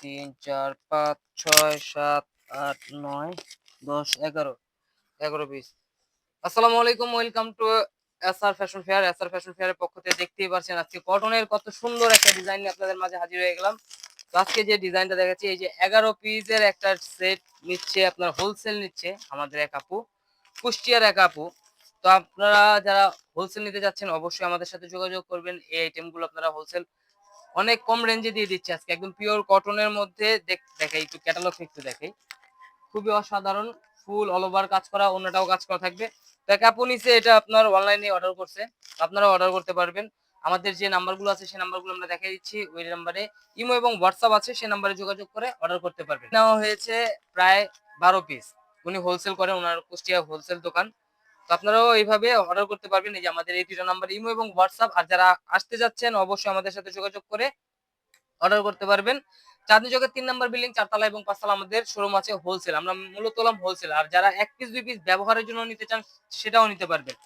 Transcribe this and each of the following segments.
তিন, চার, পাঁচ, ছয়, সাত, আট, নয়, দশ, এগারো এগারো পিস আসসালামু আলাইকুম, welcome to SR fashion fair. SR fashion ফেয়ারের পক্ষ থেকে দেখতেই পাচ্ছেন আজকে কটনের কত সুন্দর একটা ডিজাইন আপনাদের মাঝে হাজির হয়ে গেলাম। তো আজকে যে ডিজাইনটা দেখাচ্ছি, এই যে এগারো পিসের একটা সেট নিচ্ছে, আপনার হোলসেল নিচ্ছে আমাদের এক আপু, কুষ্টিয়ার এক আপু। তো আপনারা যারা হোলসেল নিতে যাচ্ছেন অবশ্যই আমাদের সাথে যোগাযোগ করবেন। এই আইটেমগুলো আপনারা হোলসেল অনেক কম রেঞ্জে দিয়ে দিচ্ছে আজকে। একদম পিওর কটনের মধ্যে দেখ- দেখাই, একটু ক্যাটালগ একটু দেখাই। খুবই অসাধারণ ফুল অল ওভার কাজ করা, অন্যটাও কাজ করা থাকবে। তো এটা আপনার অনলাইনে অর্ডার করছে। আপনারা অর্ডার করতে পারবেন। আমাদের যে নাম্বারগুলো আছে সেই নাম্বারগুলো আমরা দেখাই দিচ্ছি। ওই নাম্বারে ইমো এবং হোয়াটসঅ্যাপ আছে সেই নাম্বারে যোগাযোগ করে অর্ডার করতে পারবেন। নেওয়া হয়েছে প্রায় বারো পিস উনি হোলসেল করেন, ওনার কুষ্টিয়া হোলসেল দোকান। তো আপনারাও এইভাবে অর্ডার করতে পারবেন। এই যে আমাদের এই দুটো নাম্বার ইমো এবং হোয়াটসঅ্যাপ। আর যারা আসতে যাচ্ছেন, অবশ্যই আমাদের সাথে যোগাযোগ করে অর্ডার করতে পারবেন। চাঁদনি চকের তিন নাম্বার বিল্ডিং চারতলা এবং পাঁচতলা আমাদের শোরুম আছে হোলসেল আমরা মূলত হলাম হোলসেল আর যারা এক পিস দুই পিস ব্যবহারের জন্য নিতে চান, সেটাও নিতে পারবেন।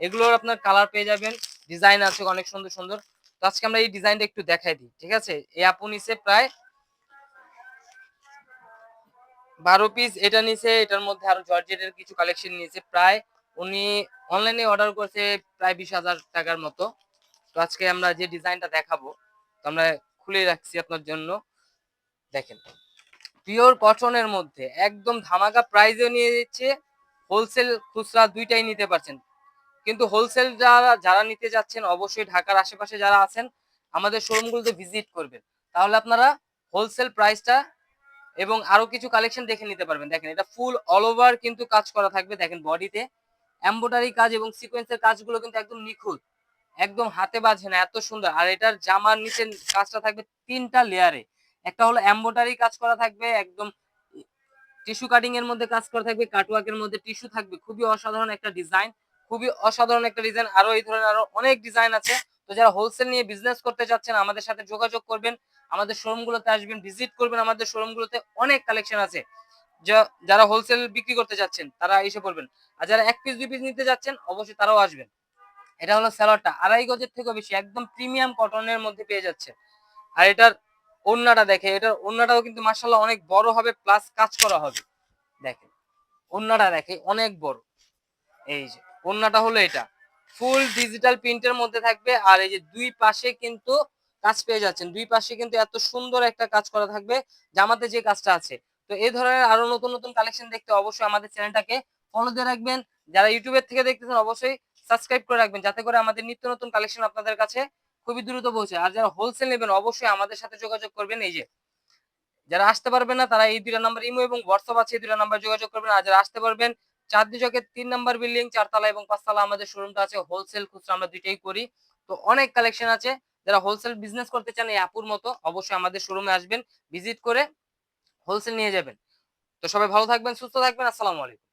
এগুলোর আপনার কালার পেয়ে যাবেন। ডিজাইন আছে অনেক সুন্দর সুন্দর। তো আজকে আমরা এই ডিজাইনটা একটু দেখাই দিই, ঠিক আছে? এই আপু নিচে প্রায় বারো পিস এটা নিচে এটার মধ্যে আরও জর্জেটের কিছু কালেকশন নিয়েছে, প্রায় উনি অনলাইনে অর্ডার করছে প্রায় বিশ হাজার টাকার মতো। তো আজকে আমরা যে ডিজাইনটা দেখাবো, তো আমরা খুলে রাখছি আপনার জন্য। দেখেন পিওর কটনের মধ্যে একদম ধামাকা প্রাইজে নিয়ে দিচ্ছে হোলসেল খুচরা দুইটাই নিতে পারছেন। কিন্তু হোলসেল যারা যারা নিতে যাচ্ছেন, অবশ্যই ঢাকার আশেপাশে যারা আছেন, আমাদের শোরুমগুলোতে ভিজিট করবেন। তাহলে আপনারা হোলসেল প্রাইসটা এবং আরও কিছু কালেকশন দেখে নিতে পারবেন। দেখেন, এটা ফুল অল ওভার কিন্তু কাজ করা থাকবে, দেখেন বডিতে এমব্রয়ডারি কাজ এবং সিকোয়েন্সের কাজগুলো কিন্তু একদম নিখুঁত। একদম হাতে বাজে না, এত সুন্দর। আর এটার জামার নিচে কাজটা থাকবে তিনটা লেয়ারে একটা হলো এমব্রয়ডারি কাজ করা থাকবে, একদম টিস্যু কাটিং এর মধ্যে কাজ করা থাকবে কাটওয়ার্ক এর মধ্যে টিস্যু থাকবে। খুবই অসাধারণ একটা ডিজাইন খুবই অসাধারণ একটা ডিজাইন আরও এই ধরনের আরও অনেক ডিজাইন আছে। তো যারা হোলসেল নিয়ে বিজনেস করতে চাচ্ছেন, আমাদের সাথে যোগাযোগ করবেন। আমাদের শোরুম গুলোতে আসবেন ভিজিট করবেন। আমাদের শোরুম গুলোতে অনেক কালেকশন আছে। যারা হোলসেল বিক্রি করতে যাচ্ছেন তারা এসে পড়বেন। আর যারা এক পিস দুই পিস নিতে যাচ্ছেন, অবশ্যই তারাও আসবেন। এটা হলো স্যালোয়ারটা আড়াই গজের থেকেও বেশি, একদম প্রিমিয়াম কটনের মধ্যে পেয়ে যাচ্ছে। আর এটার ওন্নাটা দেখে এটার ওন্নাটাও কিন্তু মার্শাল্লাহ অনেক বড় হবে প্লাস কাজ করা হবে। দেখেন ওন্নাটা দেখে অনেক বড়। এই যে ওন্নাটা হলো এটা। ফুল ডিজিটাল প্রিন্টের মধ্যে থাকবে, আর এই যে দুই পাশে কিন্তু কাজ পেয়ে যাচ্ছেন। দুই পাশে কিন্তু এত সুন্দর একটা কাজ করা থাকবে, জামাতে যে কাজটা আছে। তো এই ধরনের আরও নতুন নতুন কালেকশন দেখতে অবশ্যই আমাদের চ্যানেলটাকে ফলো দিয়ে রাখবেন। যারা ইউটিউবের থেকে দেখতেছেন, অবশ্যই সাবস্ক্রাইব করে রাখবেন, যাতে করে আমাদের নিত্য নতুন কালেকশন আপনাদের কাছে খুবই দ্রুত পৌঁছে। আর যারা হোলসেল নেবেন, অবশ্যই আমাদের সাথে যোগাযোগ করবেন। এই যে, যারা আসতে পারবেন না, তারা এই দুটা নাম্বার ইমো এবং হোয়াটসঅ্যাপ আছে, এই দুটা নাম্বার যোগাযোগ করবেন। আর যারা আসতে পারবেন চাঁদনি চকের তিন নাম্বার বিল্ডিং চারতলা এবং পাঁচতলা আমাদের শোরুমটা আছে হোলসেল খুচরা আমরা দুইটাই করি। তো অনেক কালেকশন আছে। যারা হোলসেল বিজনেস করতে চান, এই আপুর মতো, অবশ্যই আমাদের শোরুমে আসবেন। ভিজিট করে হোলসেল নিয়ে যাবেন। তো সবাই ভালো থাকবেন সুস্থ থাকবেন আসসালামু আলাইকুম।